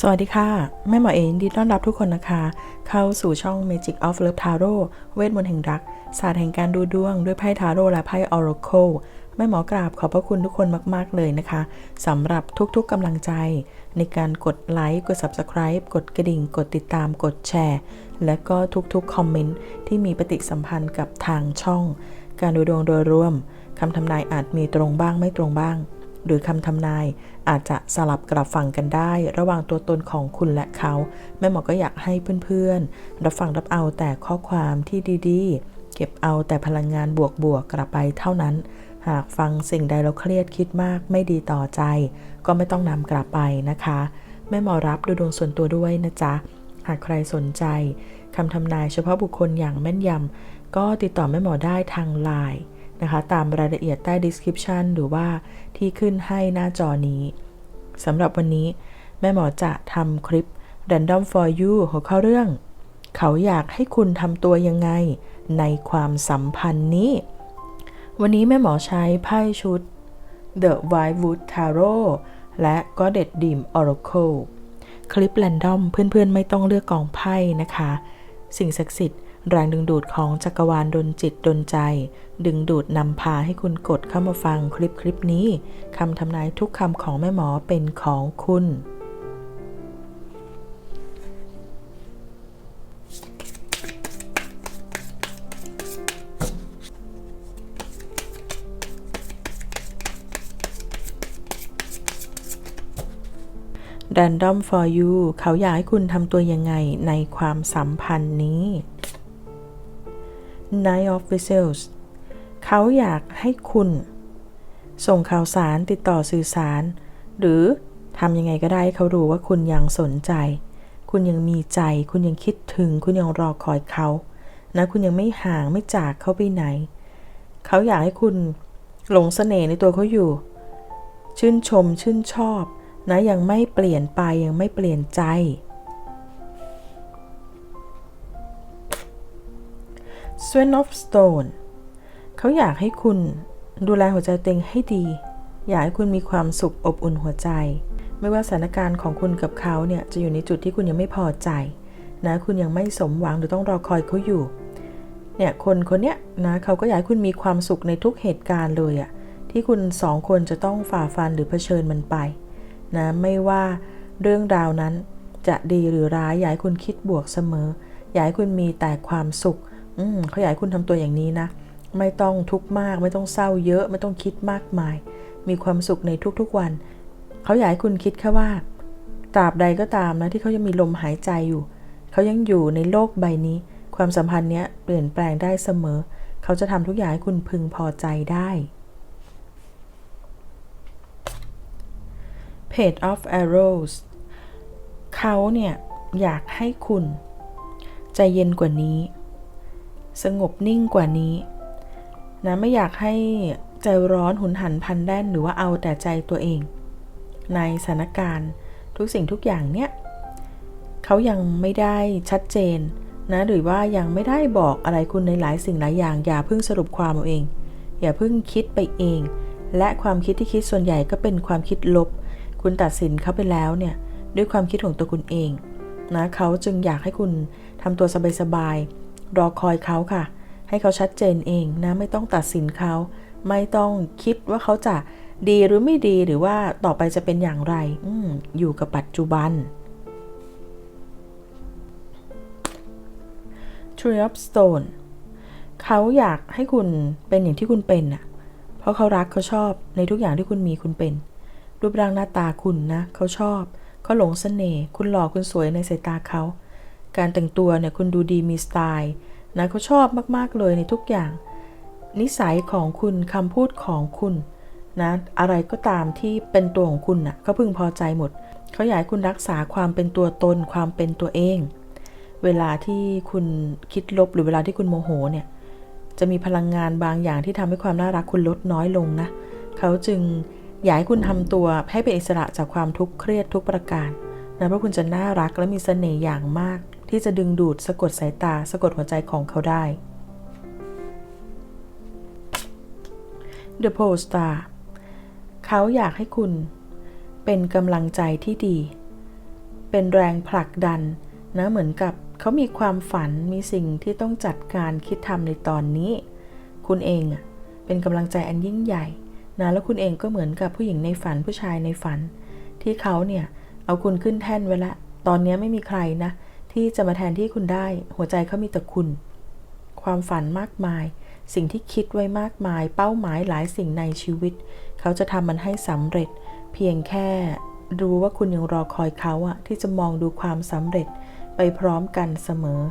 สวัสดีค่ะ แม่หมอเองดีต้อนรับทุกคนนะคะ เข้าสู่ช่อง Magic of Love Tarot เวทมนต์แห่งรัก ศาสตร์แห่งการดูดวง ด้วยไพ่ทาโร่และไพ่ Oracle แม่หมอกราบขอบพระคุณทุกคนมาก ๆ เลยนะคะสำหรับทุกๆกำลังใจ ในการกดไลค์ กด Subscribe กดกระดิ่ง กดติดตาม กดแชร์ และก็ทุกๆคอมเมนต์ที่มีปฏิสัมพันธ์กับทางช่อง การดูดวงโดยรวมคำทำนายอาจมีตรงบ้างไม่ตรงบ้าง หรือคำทำนาย อาจจะสลับกลับฟังกันได้ ระหว่างตัวตนของคุณและเขา แม่หมอก็อยากให้เพื่อนๆ รับฟังรับเอาแต่ข้อความที่ดีๆ เก็บเอาแต่พลังงานบวกๆกลับไปเท่านั้น หากฟังสิ่งใดเราเครียดคิดมากไม่ดีต่อใจ ก็ไม่ต้องนำกลับไปนะคะ แม่หมอรับดูดวงส่วนตัวด้วยนะจ๊ะหากใครสนใจคำทำนายเฉพาะบุคคลอย่างแม่นยำก็ติดต่อแม่หมอได้ทางไลน์ นะคะ ตามรายละเอียดใต้ description หรือว่าที่ขึ้นให้หน้าจอนี้สำหรับวันนี้ แม่หมอจะทำคลิป random for you หัวข้อเรื่อง เขาอยากให้คุณทำตัวยังไง ในความสัมพันธ์นี้ วันนี้แม่หมอใช้ไพ่ชุด The Whitewood Tarot และก็เด็ดดิม Oracle คลิป random เพื่อนๆ ไม่ต้องเลือกกองไพ่นะคะ สิ่งศักดิ์สิทธิ์ แรงดึงดูดของจักรวาลดนจิตดนใจ ดึงดูดนำพาให้คุณกดเข้ามาฟังคลิปคลิปนี้คำทำนายทุกคำของแม่หมอเป็นของคุณ Random for you เขาอยากให้คุณทำตัวยังไงในความสัมพันธ์นี้ Nine of Vessels เขาอยากให้คุณ ส่งข่าวสารติดต่อสื่อสาร หรือทำยังไงก็ได้เขารู้ว่าคุณยังสนใจ คุณยังมีใจ คุณยังคิดถึง คุณยังรอคอยเขานะคุณยังไม่ห่างไม่จากเขาไปไหน เขาอยากให้คุณหลงเสน่ห์ในตัวเขาอยู่ ชื่นชมชื่นชอบนะยังไม่เปลี่ยนไปยังไม่เปลี่ยนใจ s w e n of Stone เขาอยากให้คุณดูแลหัวใจตัวเองให้ดี อยากให้คุณมีความสุขอบอุ่นหัวใจ ไม่ว่าสถานการณ์ของคุณกับเขาเนี่ยจะอยู่ในจุดที่คุณยังไม่พอใจนะคุณยังไม่สมหวังหรือต้องรอคอยเขาอยู่เนี่ยคนคนเนี้ยนะเขาก็อยากให้คุณมีความสุขในทุกเหตุการณ์เลยอะที่คุณสองคนจะต้องฝ่าฟันหรือเผชิญมันไปนะไม่ว่าเรื่องราวนั้นจะดีหรือร้ายอยากให้คุณคิดบวกเสมออยากให้คุณมีแต่ความสุข อืมเขาอยากให้คุณทำตัวอย่างนี้นะ ไม่ต้องทุกข์มาก ไม่ต้องเศร้าเยอะ ไม่ต้องคิดมากมาย มีความสุขในทุกๆวัน เขาอยากให้คุณคิดแค่ว่าตราบใดก็ตามนะที่เขายังมีลมหายใจอยู่ เขายังอยู่ในโลกใบนี้ ความสัมพันธ์เนี้ยเปลี่ยนแปลงได้เสมอ เขาจะทำทุกอย่างให้คุณพึงพอใจได้ Page of Arrows เขาเนี่ยอยากให้คุณ ใจเย็นกว่านี้ สงบนิ่งกว่านี้นะไม่อยากให้ใจร้อนหุนหันพันแล่นหรือว่าเอาแต่ใจตัวเอง ในสถานการณ์ทุกสิ่งทุกอย่างเนี่ยเขายังไม่ได้ชัดเจนนะหรือว่ายังไม่ได้บอกอะไรคุณในหลายสิ่งหลายอย่าง อย่าเพิ่งสรุปความเอาเอง อย่าเพิ่งคิดไปเอง และความคิดที่คิดส่วนใหญ่ก็เป็นความคิดลบ คุณตัดสินเขาไปแล้วเนี่ยด้วยความคิดของตัวคุณเองนะเขาจึงอยากให้คุณทำตัวสบายๆ รอคอยเขาค่ะ ให้เขาชัดเจนเองนะ ไม่ต้องตัดสินเขา ไม่ต้องคิดว่าเขาจะดีหรือไม่ดีหรือว่าต่อไปจะเป็นอย่างไรออยู่กับปัจจุบัน Tree of Stone เขาอยากให้คุณเป็นอย่างที่คุณเป็นน่ะ เพราะเขารักเขาชอบในทุกอย่างที่คุณมีคุณเป็น รูปร่างหน้าตาคุณนะ เขาชอบเขาหลงเสน่ห์คุณหล่อคุณสวยในสายตาเขา การแต่งตัวเนี่ยคุณดูดีมีสไตล์นะเขาชอบมากๆเลยในทุกอย่าง นิสัยของคุณคำพูดของคุณนะอะไรก็ตามที่เป็นตัวของคุณนะ่ะเขาพึงพอใจหมด เขาอยากให้คุณรักษาความเป็นตัวตนความเป็นตัวเอง เวลาที่คุณคิดลบหรือเวลาที่คุณโมโหเนี่ยจะมีพลังงานบางอย่างที่ทำให้ความน่ารักคุณลดน้อยลงนะเขาจึงอยากให้คุณทำตัวให้เป็นอิสระจากความทุกข์เครียดทุกประการนะเพราะคุณจะน่ารักและมีเสน่ห์อย่างมาก ที่จะดึงดูดสะกดสายตาสะกดหัวใจของเขาได้ The Pole Star เขาอยากให้คุณเป็นกำลังใจที่ดี เป็นแรงผลักดันนะเหมือนกับเขามีความฝันมีสิ่งที่ต้องจัดการคิดทำในตอนนี้ คุณเองเป็นกำลังใจอันยิ่งใหญ่นะแล้วคุณเองก็เหมือนกับผู้หญิงในฝันผู้ชายในฝัน ที่เขาเนี่ยเอาคุณขึ้นแท่นไว้ละ ตอนนี้ไม่มีใครนะ ที่จะมาแทนที่คุณได้ หัวใจเขามีแต่คุณ ความฝันมากมาย สิ่งที่คิดไว้มากมาย เป้าหมายหลายสิ่งในชีวิต เขาจะทำมันให้สำเร็จ เพียงแค่รู้ว่าคุณยังรอคอยเขาอะที่จะมองดูความสำเร็จไปพร้อมกันเสมอ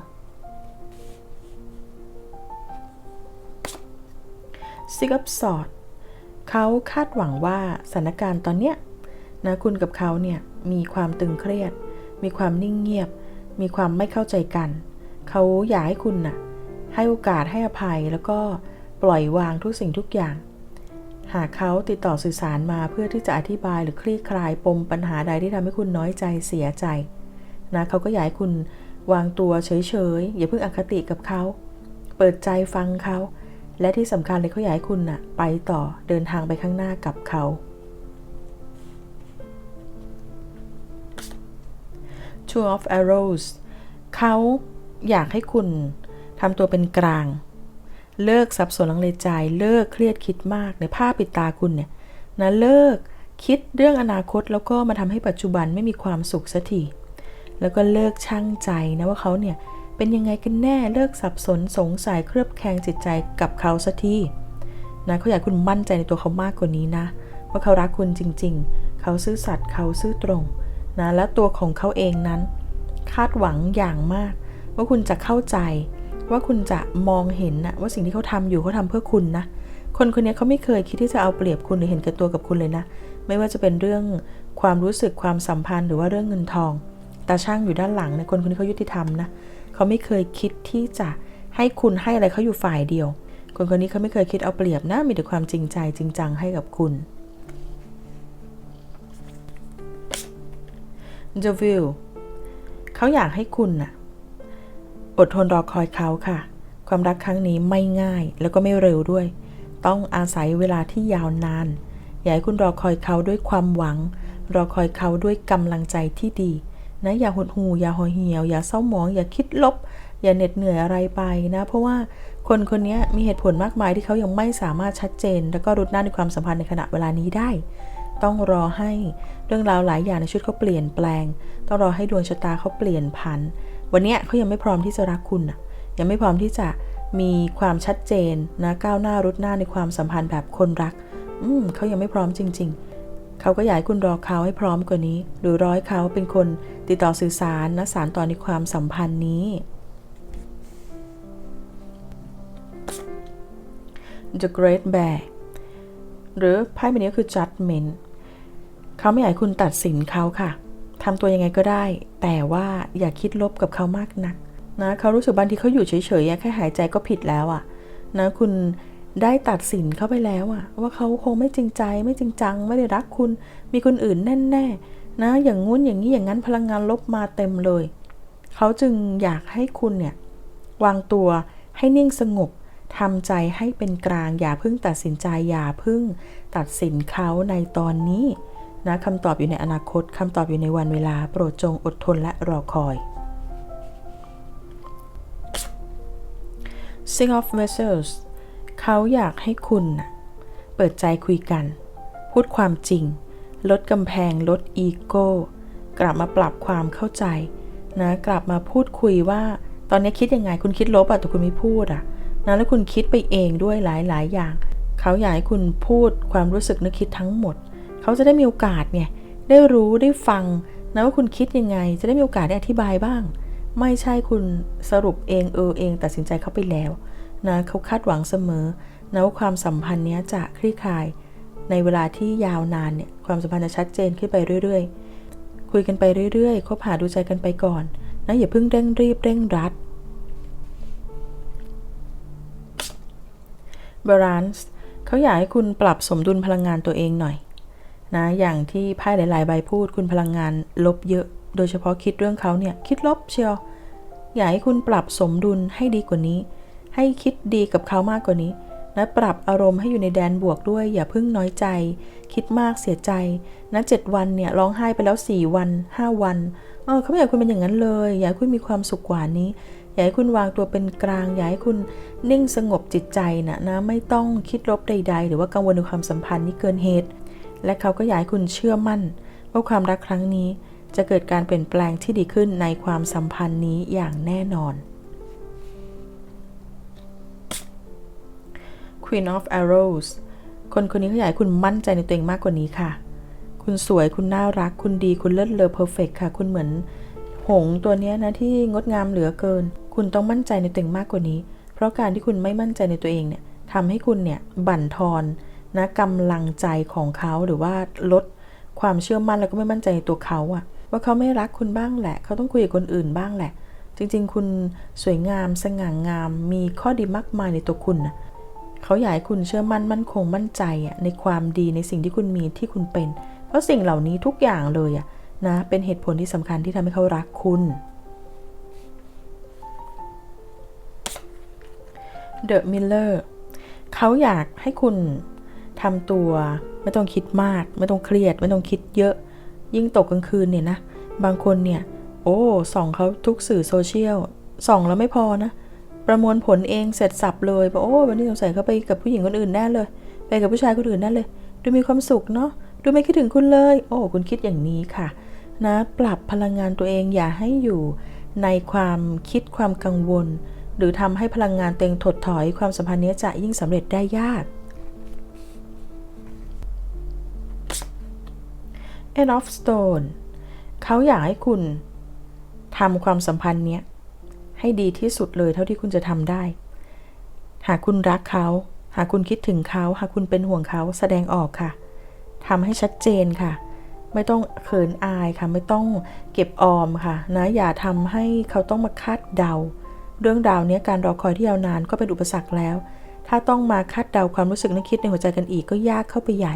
ซิกับสอดเขาคาดหวังว่าสถานการณ์ตอนเนี้ยนะคุณกับเขาเนี่ยมีความตึงเครียด มีความนิ่งเงียบ มีความไม่เข้าใจกัน เขาอยากให้คุณน่ะ ให้โอกาสให้อภัยแล้วก็ปล่อยวางทุกสิ่งทุกอย่าง หากเขาติดต่อสื่อสารมาเพื่อที่จะอธิบายหรือคลี่คลายปมปัญหาใดที่ทำให้คุณน้อยใจเสียใจนะเขาก็อยากให้คุณวางตัวเฉยๆ อย่าเพิ่งอคติกับเขา เปิดใจฟังเขา และที่สำคัญเลยเขาอยากให้คุณน่ะไปต่อเดินทางไปข้างหน้ากับเขา Two of Arrows เขาอยากให้คุณทำตัวเป็นกลาง เลิกสับสนลังเลใจ เลิกเครียดคิดมากในภาพปิดตาคุณเนี่ยนะเลิกคิดเรื่องอนาคตแล้วก็มาทำให้ปัจจุบันไม่มีความสุขสักทีแล้วก็เลิกช่างใจนะว่าเขาเนี่ยเป็นยังไงกันแน่เลิกสับสนสงสัยเครือบแคลงจิตใจกับเขาสักทีนะเขาอยากคุณมั่นใจในตัวเขามากกว่านี้นะ ว่าเขารักคุณจริง ๆ เขาซื่อสัตย์เขาซื่อตรง นะและตัวของเขาเองนั้น คาดหวังอย่างมาก ว่าคุณจะเข้าใจว่าคุณจะมองเห็นนะว่าสิ่งที่เขาทำอยู่เขาทำเพื่อคุณนะ คนคนนี้เขาไม่เคยคิดที่จะเอาเปรียบคุณหรือเห็นแก่ตัวกับคุณเลยนะ ไม่ว่าจะเป็นเรื่องความรู้สึกความสัมพันธ์หรือว่าเรื่องเงินทองตาช่างอยู่ด้านหลังเนะคนคนนี้เขายุติธรรมนะเขาไม่เคยคิดที่จะให้คุณให้อะไรเขาอยู่ฝ่ายเดียว คนคนนี้เขาไม่เคยคิดเอาเปรียบนะมีแต่ความจริงใจจริงจังให้กับคุณ The View เขาอยากให้คุณน่ะ อดทนรอคอยเขาค่ะ ความรักครั้งนี้ไม่ง่ายแล้วก็ไม่เร็วด้วย ต้องอาศัยเวลาที่ยาวนาน อยากให้คุณรอคอยเขาด้วยความหวัง รอคอยเขาด้วยกำลังใจที่ดี นะ อย่าหดหูอย่าห่อเหี่ยว อย่าเศร้าหมอง อย่าคิดลบ อย่าเหน็ดเหนื่อยอะไรไปนะ เพราะว่าคนคนนี้มีเหตุผลมากมายที่เขายังไม่สามารถชัดเจน แล้วก็รุดหน้าในความสัมพันธ์ในขณะเวลานี้ได้ ต้องรอให้เรื่องราวหลายอย่างในชีวิตเขาเปลี่ยนแปลง ต้องรอให้ดวงชะตาเขาเปลี่ยนผัน วันนี้เขายังไม่พร้อมที่จะรักคุณนะยังไม่พร้อมที่จะมีความชัดเจนนะก้าวหน้ารุดหน้าในความสัมพันธ์แบบคนรัก อืมเขายังไม่พร้อมจริง ๆ เขาก็อยากให้คุณรอเขาให้พร้อมกว่านี้ หรือร้อยเขาเป็นคนติดต่อสื่อสารนะสารต่อในความสัมพันธ์นี้ The Great Bear หรือไพ่ใบนี้คือ Judgment เขาไม่อยากคุณตัดสินเขาค่ะทำตัวยังไงก็ได้ แต่ว่าอย่าคิดลบกับเขามากนักนะเขารู้สึกบางทีเขาอยู่เฉยๆแค่หายใจก็ผิดแล้วอะนะคุณได้ตัดสินเขาไปแล้วอะว่าเขาคงไม่จริงใจไม่จริงจัง ไม่ได้รักคุณ มีคนอื่นแน่ๆนะอย่างงู้นอย่างนี้อย่างนั้นพลังงานลบมาเต็มเลย เขาจึงอยากให้คุณเนี่ยวางตัวให้นิ่งสงบทำใจให้เป็นกลางอย่าเพิ่งตัดสินใจอย่าเพิ่งตัดสินเขาในตอนนี้ นะคำตอบอยู่ในอนาคตคำตอบอยู่ในวันเวลา โปรดจงอดทนและรอคอย Sing of Vessels เขาอยากให้คุณเปิดใจคุยกัน พูดความจริง ลดกำแพง ลดอีโก้ กลับมาปรับความเข้าใจนะกลับมาพูดคุยว่า ตอนนี้คิดยังไงคุณคิดลบอะแต่คุณไม่พูดอะนะแล้วคุณคิดไปเองด้วยหลายๆ อย่าง เขาอยากให้คุณพูดความรู้สึกนึกคิดทั้งหมด เขาจะได้มีโอกาสเนี่ยได้รู้ได้ฟังนะว่าคุณคิดยังไง จะได้มีโอกาสได้อธิบายบ้าง ไม่ใช่คุณสรุปเองเออเองตัดสินใจเขาไปแล้วนะเขาคาดหวังเสมอนะว่าความสัมพันธ์นี้จะคลี่คลาย ในเวลาที่ยาวนานเนี่ยความสัมพันธ์จะชัดเจนขึ้นไปเรื่อย ๆ คุยกันไปเรื่อยๆคบหาดูใจกันไปก่อนนะอย่าเพิ่งเร่งรีบเร่งรัด balance เขาอยากให้คุณปรับสมดุลพลังงานตัวเองหน่อย นะอย่างที่ไพ่หลาย ๆ ใบพูดคุณพลังงานลบเยอะ โดยเฉพาะคิดเรื่องเขาเนี่ยคิดลบเชียว อยากให้คุณปรับสมดุลให้ดีกว่านี้ ให้คิดดีกับเขามากกว่านี้นะปรับอารมณ์ให้อยู่ในแดนบวกด้วย อย่าพิ่งน้อยใจ คิดมากเสียใจนะเจ็ดวันเนี่ยร้องไห้ไปแล้ว 4 วัน 5 วันเออเขาไม่อยากคุณเป็นอย่างนั้นเลย อยากให้คุณมีความสุขกว่านี้ อยากให้คุณวางตัวเป็นกลาง อยากให้คุณนิ่งสงบจิตใจนะนะไม่ต้องคิดลบใด ๆ หรือว่ากังวลในความสัมพันธ์นี้เกินเหตุ และเขาก็อยากให้คุณเชื่อมั่น ว่าความรักครั้งนี้จะเกิดการเปลี่ยนแปลงที่ดีขึ้นในความสัมพันธ์นี้อย่างแน่นอน Queen of Arrows คนคนนี้เขาอยากให้คุณมั่นใจในตัวเองมากกว่านี้ค่ะ คุณสวยคุณน่ารัก คุณดีคุณเลิศเลอเพอร์เฟกค่ะ คุณเหมือนหงส์ตัวนี้นะที่งดงามเหลือเกิน คุณต้องมั่นใจในตัวเองมากกว่านี้ เพราะการที่คุณไม่มั่นใจในตัวเองเนี่ยทำให้คุณเนี่ยบั่นทอน นะกำลังใจของเขาหรือว่าลดความเชื่อมั่นแล้วก็ไม่มั่นใจในตัวเขาอะว่าเขาไม่รักคุณบ้างแหละ เขาต้องคุยกับคนอื่นบ้างแหละ จริง ๆ คุณสวยงามสง่างาม มีข้อดีมากมายในตัวคุณนะเขาอยากให้คุณเชื่อมั่นมั่นคงมั่นใจอะในความดีในสิ่งที่คุณมีที่คุณเป็น เพราะสิ่งเหล่านี้ทุกอย่างเลยอะนะเป็นเหตุผลที่สำคัญที่ทำให้เขารักคุณ The Miller เขาอยากให้คุณ ทำตัวไม่ต้องคิดมาก ไม่ต้องเครียด ไม่ต้องคิดเยอะ ยิ่งตกกลางคืนเนี่ยนะ บางคนเนี่ย โอ้ส่องเขาทุกสื่อโซเชียลส่องแล้วไม่พอนะ ประมวลผลเองเสร็จสับเลยบอกโอ้วันนี้สงสัยเขาไปกับผู้หญิงคนอื่นแน่เลย ไปกับผู้ชายคนอื่นแน่เลย ดูมีความสุขเนาะดูไม่คิดถึงคุณเลย โอ้คุณคิดอย่างนี้ค่ะ นะ ปรับพลังงานตัวเองอย่าให้อยู่ในความคิดความกังวล หรือทำให้พลังงานตัวเองถดถอยความสัมพันธ์นี้จะยิ่งสำเร็จได้ยาก End of Stone เขาอยากให้คุณทำความสัมพันธ์เนี้ยให้ดีที่สุดเลยเท่าที่คุณจะทำได้ หากคุณรักเขา หากคุณคิดถึงเขา หากคุณเป็นห่วงเขาแสดงออกค่ะทำให้ชัดเจนค่ะ ไม่ต้องเขินอายค่ะ ไม่ต้องเก็บออมค่ะ นะอย่าทำให้เขาต้องมาคาดเดา เรื่องดาวนี้การรอคอยที่ยาวนานก็เป็นอุปสรรคแล้ว ถ้าต้องมาคาดเดาความรู้สึกนึกคิดในหัวใจกันอีกก็ยากเข้าไปใหญ่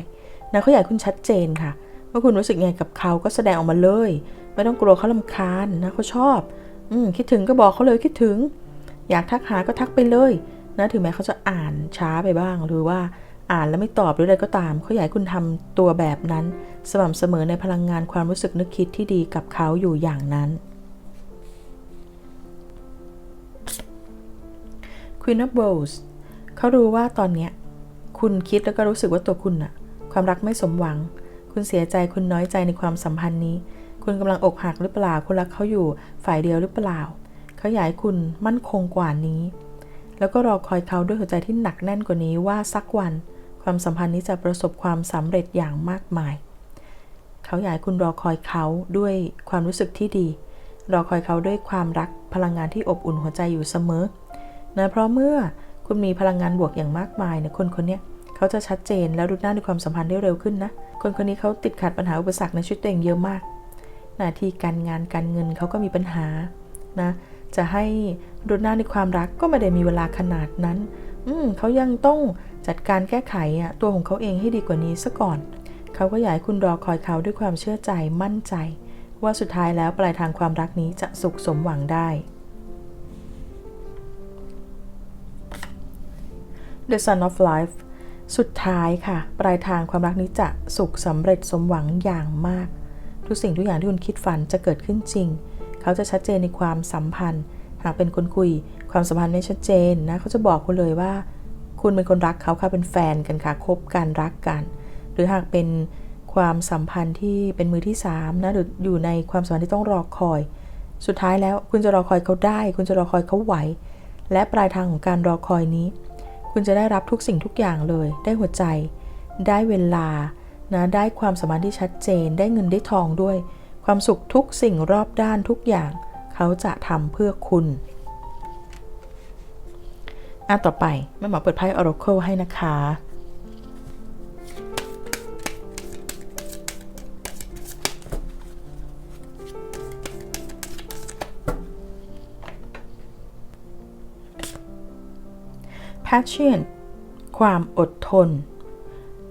นะเขาอยากคุณชัดเจนค่ะ ว่าคุณรู้สึกไงกับเขาก็แสดงออกมาเลย ไม่ต้องกลัวเขาลำคาญนะเขาชอบ อืมคิดถึงก็บอกเขาเลยคิดถึง อยากทักหาก็ทักไปเลยนะถึงแม้เขาจะอ่านช้าไปบ้าง หรือว่าอ่านแล้วไม่ตอบหรืออะไรก็ตามเขาอยากให้คุณทำตัวแบบนั้น สม่ำเสมอในพลังงานความรู้สึกนึกคิดที่ดีกับเขาอยู่อย่างนั้น Queen of Bowls เขารู้ว่าตอนเนี้ยคุณคิดแล้วก็รู้สึกว่าตัวคุณอะความรักไม่สมหวัง คุณเสียใจคุณน้อยใจในความสัมพันธ์นี้ คุณกำลังอกหักหรือเปล่า คุณรักเขาอยู่ฝ่ายเดียวหรือเปล่า เขาอยากให้คุณมั่นคงกว่านี้ แล้วก็รอคอยเขาด้วยหัวใจที่หนักแน่นกว่านี้ว่าสักวัน ความสัมพันธ์นี้จะประสบความสำเร็จอย่างมากมาย เขาอยากให้คุณรอคอยเขาด้วยความรู้สึกที่ดี รอคอยเขาด้วยความรักพลังงานที่อบอุ่นหัวใจอยู่เสมอนะเพราะเมื่อคุณมีพลังงานบวกอย่างมากมายเนี่ยคนคนนี้เขาจะชัดเจนแล้วรุดหน้าในความสัมพันธ์ได้เร็วขึ้นนะ คนคนนี้เขาติดขัดปัญหาอุปสรรคในชีวิตตัวเองเยอะมาก หน้าที่การงานการเงินเขาก็มีปัญหานะจะให้รุดหน้าในความรักก็ไม่ได้มีเวลาขนาดนั้น อืมเขายังต้องจัดการแก้ไขอะตัวของเขาเองให้ดีกว่านี้ซะก่อน เขาก็อยากให้คุณรอคอยเขาด้วยความเชื่อใจมั่นใจ ว่าสุดท้ายแล้วปลายทางความรักนี้จะสุขสมหวังได้ The Sun of Life สุดท้ายค่ะ ปลายทางความรักนี้จะสุขสำเร็จสมหวังอย่างมาก ทุกสิ่งทุกอย่างที่คุณคิดฝันจะเกิดขึ้นจริง เขาจะชัดเจนในความสัมพันธ์ หากเป็นคนคุย ความสัมพันธ์ไม่ชัดเจนนะเขาจะบอกคุณเลยว่า คุณเป็นคนรักเขาค่ะเป็นแฟนกันค่ะคบกันรักกัน หรือหากเป็นความสัมพันธ์ที่เป็นมือที่3นะหรืออยู่ในความสัมพันธ์ที่ต้องรอคอย สุดท้ายแล้วคุณจะรอคอยเขาได้ คุณจะรอคอยเขาไหว และปลายทางของการรอคอยนี้ คุณจะได้รับทุกสิ่งทุกอย่างเลย ได้หัวใจ ได้เวลานะได้ความสามารถที่ชัดเจน ได้เงินได้ทองด้วย ความสุขทุกสิ่งรอบด้านทุกอย่าง เขาจะทำเพื่อคุณอะต่อไปแม่หมอเปิดไพ่ออร์โคให้นะคะ patience ความอดทน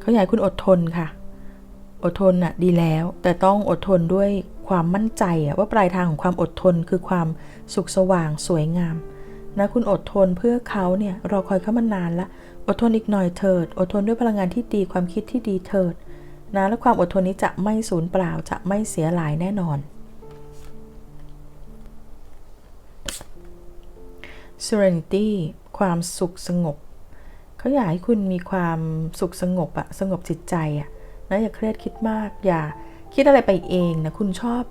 เขาอยากคุณอดทนค่ะ อดทนน่ะดีแล้ว แต่ต้องอดทนด้วยความมั่นใจอะว่าปลายทางของความอดทนคือความสุขสว่างสวยงามนะคุณอดทนเพื่อเขาเนี่ยรอคอยเขามานานละ อดทนอีกหน่อยเถิด อดทนด้วยพลังงานที่ดีความคิดที่ดีเถิดนะและความอดทนนี้จะไม่สูญเปล่าจะไม่เสียหลายแน่นอน serenity ความสุขสงบ เขาอยากให้คุณมีความสุขสงบอะสงบจิตใจอะนะอย่าเครียดคิดมาก อย่าคิดอะไรไปเองนะคุณชอบ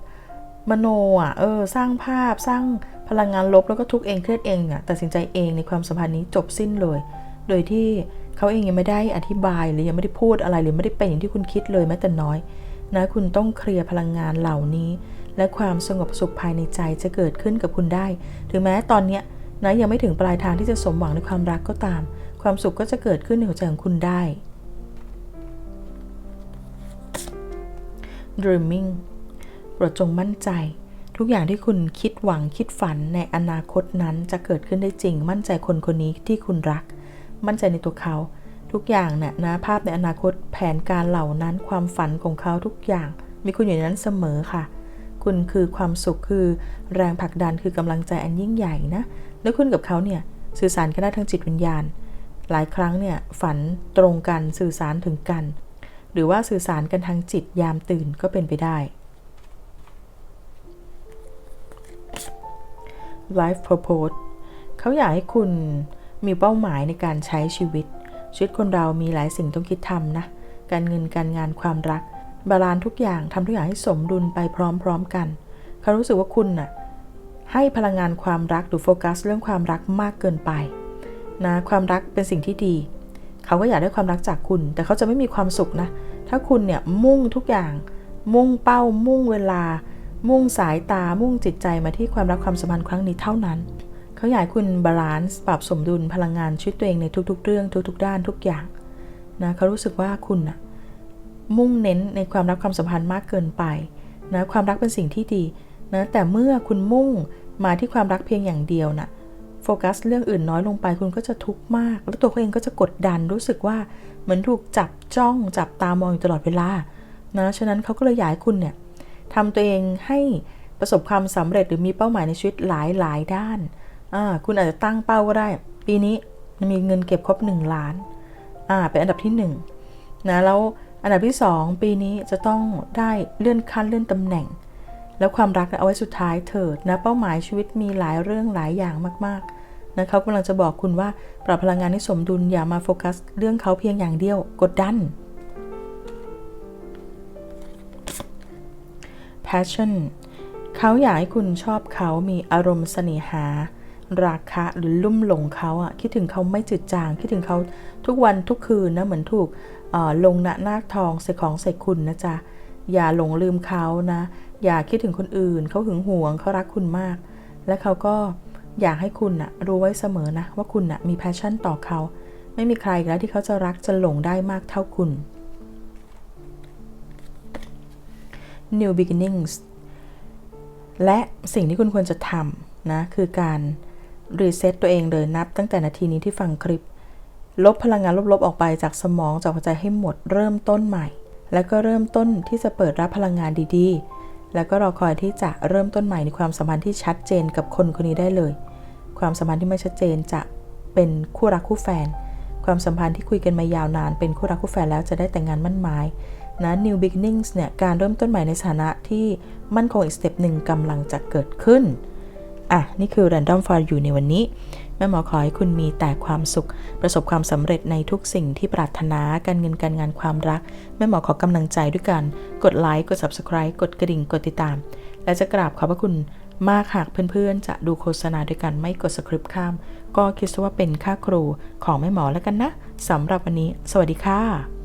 มโนอะเออสร้างภาพสร้างพลังงานลบแล้วก็ทุกเองเครียดเองอะตัดสินใจเองในความสัมพันธ์นี้จบสิ้นเลย โดยที่เขาเองยังไม่ได้อธิบายหรือยังไม่ได้พูดอะไรหรือไม่ได้เป็นอย่างที่คุณคิดเลยแม้แต่น้อยนะคุณต้องเคลียร์พลังงานเหล่านี้ และความสงบสุขภายในใจจะเกิดขึ้นกับคุณได้ ถึงแม้ตอนเนี้ย นะยังไม่ถึงปลายทางที่จะสมหวังในความรักก็ตาม ความสุขก็จะเกิดขึ้นในหัวใจของคุณได้ dreaming โปรดจงมั่นใจ ทุกอย่างที่คุณคิดหวังคิดฝันในอนาคตนั้นจะเกิดขึ้นได้จริง มั่นใจคนคนนี้ที่คุณรัก มั่นใจในตัวเขา ทุกอย่างเนี่ยนะภาพในอนาคตแผนการเหล่านั้นความฝันของเขาทุกอย่าง มีคุณอยู่ในนั้นเสมอค่ะ คุณคือความสุขคือแรงผลักดันคือกำลังใจอันยิ่งใหญ่นะแล้วคุณกับเขาเนี่ยสื่อสารกันได้ทั้งจิตวิญญาณ หลายครั้งเนี่ยฝันตรงกันสื่อสารถึงกัน หรือว่าสื่อสารกันทางจิตยามตื่นก็เป็นไปได้ life purpose เขาอยากให้คุณมีเป้าหมายในการใช้ชีวิต ชีวิตคนเรามีหลายสิ่งต้องคิดทำนะ การเงินการงานความรัก บาลานทุกอย่างทำทุกอย่างให้สมดุลไปพร้อมๆกัน เขารู้สึกว่าคุณน่ะ ให้พลังงานความรักหรือโฟกัส เรื่องความรักมากเกินไปนะความรักเป็นสิ่งที่ดี เขาก็อยากได้ความรักจากคุณ แต่เขาจะไม่มีความสุขนะ ถ้าคุณเนี่ยมุ่งทุกอย่าง มุ่งเป้า มุ่งเวลา มุ่งสายตา มุ่งจิตใจมาที่ความรักความสัมพันธ์ครั้งนี้เท่านั้น เขาอยากคุณบาลานซ์ปรับสมดุลพลังงานชีวิตตัวเองในทุก ๆ เรื่องทุก ๆ ด้านทุกอย่างนะเขารู้สึกว่าคุณนะมุ่งเน้นในความรักความสัมพันธ์มากเกินไปนะความรักเป็นสิ่งที่ดีนะแต่เมื่อคุณมุ่ง มาที่ความรักเพียงอย่างเดียวนะ่ะโฟกัสเรื่องอื่นน้อยลงไปคุณก็จะทุกข์มาก แล้วตัวเขาเองก็จะกดดันรู้สึกว่าเหมือนถูกจับจ้องจับตามองอยู่ตลอดเวลานะฉะนั้นเขาก็เลยอยากให้คุณเนี่ยทำตัวเองให้ประสบความสำเร็จหรือมีเป้าหมายในชีวิตหลายหลายด้านอ่าคุณอาจจะตั้งเป้าก็ได้ ปีนี้มีเงินเก็บครบ 1 ล้านอ่าเป็นอันดับที่1นนะแล้วอันดับที่ 2 ปีนี้จะต้องได้เลื่อนขั้นเลื่อนตำแหน่ง แล้วความรักเอาไว้สุดท้ายเถิดนะเป้าหมายชีวิตมีหลายเรื่องหลายอย่างมากๆนะเขากำลังจะบอกคุณว่าปรับพลังงานให้สมดุลอย่ามาโฟกัสเรื่องเขาเพียงอย่างเดียวกดดัน passion เขาอยากให้คุณชอบเขามีอารมณ์เสน่หา ราคะหรือลุ่มหลงเขาอะคิดถึงเขาไม่จืดจาง คิดถึงเขาทุกวันทุกคืนนะเหมือนถูกลงหน้าหน้าทองใส่ของใส่คุณนะจ๊ะ อย่าหลงลืมเขานะ อย่าคิดถึงคนอื่น เขาหึงหวง เขารักคุณมาก และเขาก็อยากให้คุณนะรู้ไว้เสมอนะ ว่าคุณนะมีแพชชั่นต่อเขา ไม่มีใครแล้วที่เขาจะรักจะหลงได้มากเท่าคุณ New beginnings และสิ่งที่คุณควรจะทำนะ คือการรีเซ็ตตัวเองเลยนับ ตั้งแต่นาทีนี้ที่ฟังคลิป ลบพลังงานลบๆออกไปจากสมองจากหัวใจให้หมดเริ่มต้นใหม่ แล้วก็เริ่มต้นที่จะเปิดรับพลังงานดีๆ แล้วก็รอคอยที่จะเริ่มต้นใหม่ในความสัมพันธ์ที่ชัดเจนกับคนคนนี้ได้เลย ความสัมพันธ์ที่ไม่ชัดเจนจะเป็นคู่รักคู่แฟน ความสัมพันธ์ที่คุยกันมายาวนานเป็นคู่รักคู่แฟนแล้วจะได้แต่งงานมั่นหมายนะ New Beginnings เนี่ยการเริ่มต้นใหม่ในสถานะที่มั่นคงอีกสเต็ปหนึ่งกำลังจะเกิดขึ้นอะนี่คือ Random for You ในวันนี้ แม่หมอขอให้คุณมีแต่ความสุข ประสบความสำเร็จในทุกสิ่งที่ปรารถนาการเงินการงานความรัก แม่หมอขอกำลังใจด้วยกัน กดไลค์กด Subscribe กดกระดิ่งกดติดตาม และจะกราบขอบพระคุณมากหากเพื่อนๆ จะดูโฆษณาด้วยกันไม่กดสคริปต์ข้าม ก็คิดว่าเป็นค่าครูของแม่หมอแล้วกันนะสำหรับวันนี้ สวัสดีค่ะ